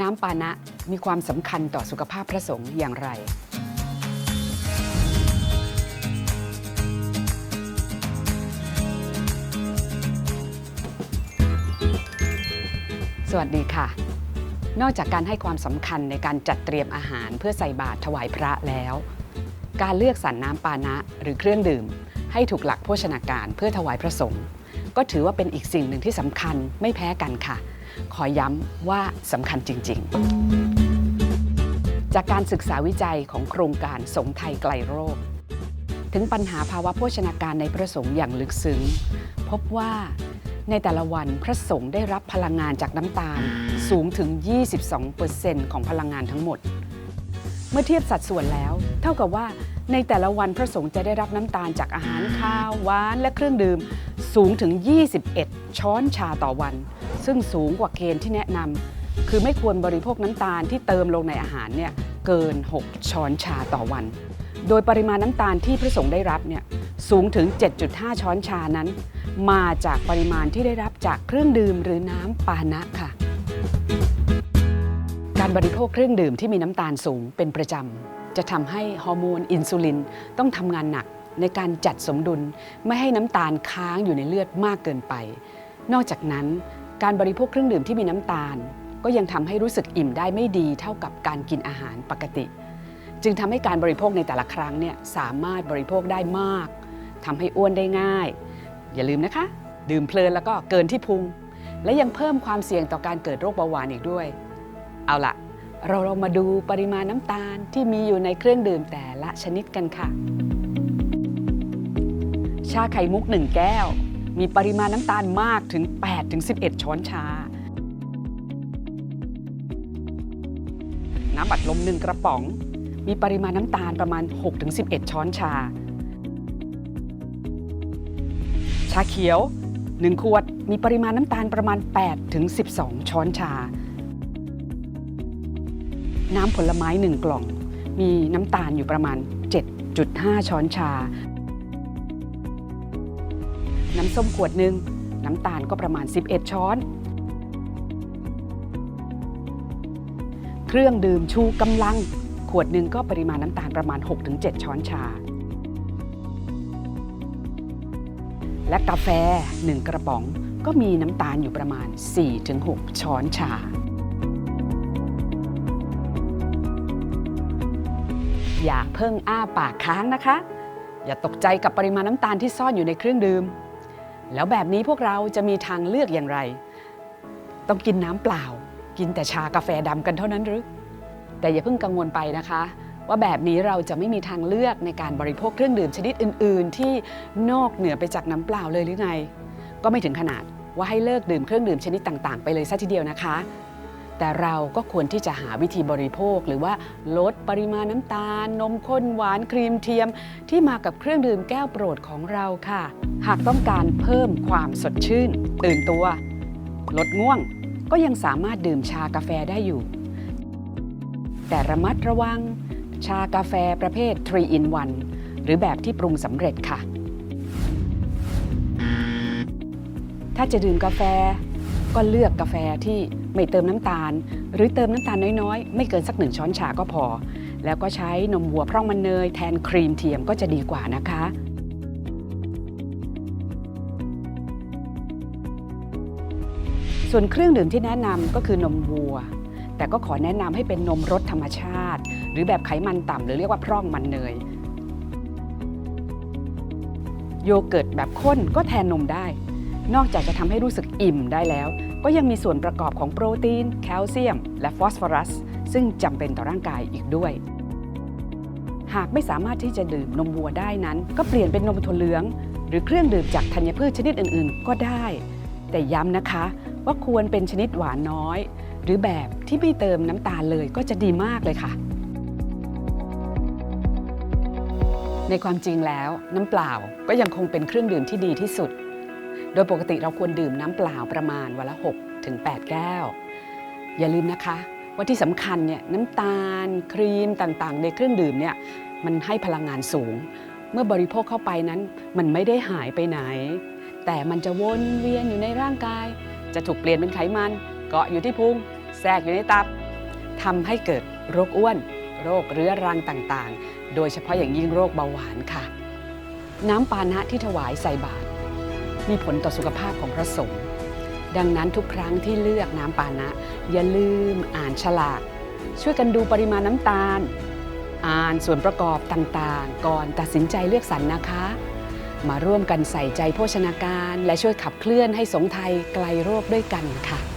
น้ำปานะมีความสำคัญต่อสุขภาพพระสงฆ์อย่างไร สวัสดีค่ะ นอกจากการให้ความสำคัญในการจัดเตรียมอาหารเพื่อใส่บาตรถวายพระแล้ว การเลือกสรรน้ำปานะหรือเครื่องดื่ม ให้ถูกหลักโภชนาการเพื่อถวายพระสงฆ์ก็ถือว่าเป็นอีกสิ่งหนึ่งที่สำคัญไม่แพ้กันค่ะ ขอย้ำว่าสำคัญจริง ๆ จากการศึกษาวิจัยของโครงการสงไทยไกลโรค ถึงปัญหาภาวะโภชนาการในพระสงฆ์อย่างลึกซึ้ง พบว่าในแต่ละวันพระสงฆ์ได้รับพลังงานจากน้ำตาลสูงถึง 22%ของพลังงานทั้งหมด เมื่อเทียบสัดส่วนแล้ว เท่ากับว่าในแต่ละวันพระสงฆ์จะได้รับน้ำตาลจากอาหารข้าวหวานและเครื่องดื่ม สูงถึง 21 ช้อนชาต่อวัน ซึ่งสูงกว่าเกณฑ์ที่แนะนำคือไม่ควรบริโภคน้ำตาลที่เติมลงในอาหารเนี่ยเกิน 6 ช้อนชาต่อวัน โดยปริมาณน้ำตาลที่พระสงฆ์ได้รับเนี่ยสูงถึง 7.5 ช้อนชานั้น มาจากปริมาณที่ได้รับจากเครื่องดื่มหรือน้ำปานะค่ะ การบริโภคเครื่องดื่มที่มีน้ำตาลสูงเป็นประจำจะทำให้ฮอร์โมนอินซูลินต้องทำงานหนักในการจัดสมดุลไม่ให้น้ำตาลค้างอยู่ในเลือดมากเกินไป นอกจากนั้น การบริโภคเครื่องดื่มที่มีน้ำตาล ก็ยังทำให้รู้สึกอิ่มได้ไม่ดีเท่ากับการกินอาหารปกติ จึงทำให้การบริโภคในแต่ละครั้งเนี่ยสามารถบริโภคได้มากทำให้อ้วนได้ง่าย อย่าลืมนะคะ ดื่มเพลินแล้วก็เกินที่พุง และยังเพิ่มความเสี่ยงต่อการเกิดโรคเบาหวานอีกด้วย เอาละเราเรามาดูปริมาณน้ำตาลที่มีอยู่ในเครื่องดื่มแต่ละชนิดกันค่ะ ชาไข่มุก 1 แก้ว มีปริมาณน้ำตาลมากถึง 8-11 ช้อนชา น้ำบัดลม1กระป๋อง มีปริมาณน้ำตาลประมาณ 6-11 ช้อนชา ชาเขียว 1 ขวดมีปริมาณน้ำตาลประมาณ 8-12 ช้อนชา น้ำผลไม้ 1 กล่อง มีน้ำตาลอยู่ประมาณ 7.5 ช้อนชา น้ำส้มขวดหนึ่งน้ำตาลก็ประมาณ 11 ช้อน เครื่องดื่มชูกำลัง ขวดหนึ่งก็ปริมาณน้ำตาลประมาณ 6-7 ช้อนชา และกาแฟ 1 กระป๋องก็มีน้ำตาลอยู่ประมาณ 4-6 ช้อนชา อย่าเพิ่งอ้าปากค้างนะคะ อย่าตกใจกับปริมาณน้ำตาลที่ซ่อนอยู่ในเครื่องดื่ม แล้วแบบนี้พวกเราจะมีทางเลือกอย่างไร ต้องกินน้ำเปล่า กินแต่ชากาแฟดำกันเท่านั้นหรือ แต่อย่าเพิ่งกังวลไปนะคะ ว่าแบบนี้เราจะไม่มีทางเลือกในการบริโภคเครื่องดื่มชนิดอื่น ๆ ที่นอกเหนือไปจากน้ำเปล่าเลยหรือไง ก็ไม่ถึงขนาดว่าให้เลิกดื่มเครื่องดื่มชนิดต่าง ๆ ไปเลยซะทีเดียวนะคะ แต่เราก็ควรที่จะหาวิธีบริโภค หรือว่าลดปริมาณน้ำตาล นมข้นหวานครีมเทียม ที่มากับเครื่องดื่มแก้วโปรดของเราค่ะ หากต้องการเพิ่มความสดชื่น ตื่นตัว ลดง่วง ก็ยังสามารถดื่มชากาแฟได้อยู่ แต่ระมัดระวัง ชากาแฟประเภท 3 in 1 หรือแบบที่ปรุงสำเร็จค่ะ ถ้าจะดื่มกาแฟ ก็เลือกกาแฟที่ไม่เติมน้ำตาล หรือเติมน้ำตาลน้อยๆ ไม่เกินสักหนึ่งช้อนชาก็พอ แล้วก็ใช้นมวัวพร่องมันเนยแทนครีมเทียมก็จะดีกว่านะคะส่วนเครื่องดื่มที่แนะนำก็คือนมวัว แต่ก็ขอแนะนำให้เป็นนมรสธรรมชาติ หรือแบบไขมันต่ำหรือเรียกว่าพร่องมันเนย โยเกิร์ตแบบข้นก็แทนนมได้ นอกจากจะทำให้รู้สึกอิ่มได้แล้ว ก็ยังมีส่วนประกอบของโปรตีน แคลเซียม และฟอสฟอรัส ซึ่งจำเป็นต่อร่างกายอีกด้วย หากไม่สามารถที่จะดื่มนมวัวได้นั้น ก็เปลี่ยนเป็นนมถั่วเหลือง หรือเครื่องดื่มจากธัญพืชชนิดอื่นๆ ก็ได้ แต่ย้ำนะคะว่าควรเป็นชนิดหวานน้อย หรือแบบที่ไม่เติมน้ำตาลเลยก็จะดีมากเลยค่ะในความจริงแล้วน้ำเปล่าก็ยังคงเป็นเครื่องดื่มที่ดีที่สุด โดยปกติเราควรดื่มน้ำเปล่าประมาณวันละ6ถึง8แก้ว อย่าลืมนะคะว่าที่สำคัญเนี่ยน้ำตาล ครีมต่างๆ ในเครื่องดื่มเนี่ยมันให้พลังงานสูง เมื่อบริโภคเข้าไปนั้นมันไม่ได้หายไปไหน แต่มันจะวนเวียนอยู่ในร่างกาย จะถูกเปลี่ยนเป็นไขมันเกาะอยู่ที่พุงแทรกอยู่ในตับทำให้เกิดโรคอ้วน โรคเรื้อรังต่างๆ โดยเฉพาะอย่างยิ่งโรคเบาหวานค่ะ น้ำปานะที่ถวายใส่บาตร มีผลต่อสุขภาพของพระสงฆ์ดังนั้นทุกครั้งที่เลือกน้ำปานะ อย่าลืมอ่านฉลาก ช่วยกันดูปริมาณน้ำตาล อ่านส่วนประกอบต่างๆ ก่อนตัดสินใจเลือกสรรนะคะ มาร่วมกันใส่ใจโภชนาการ และช่วยขับเคลื่อนให้สงฆ์ไทยไกลโรคด้วยกันค่ะ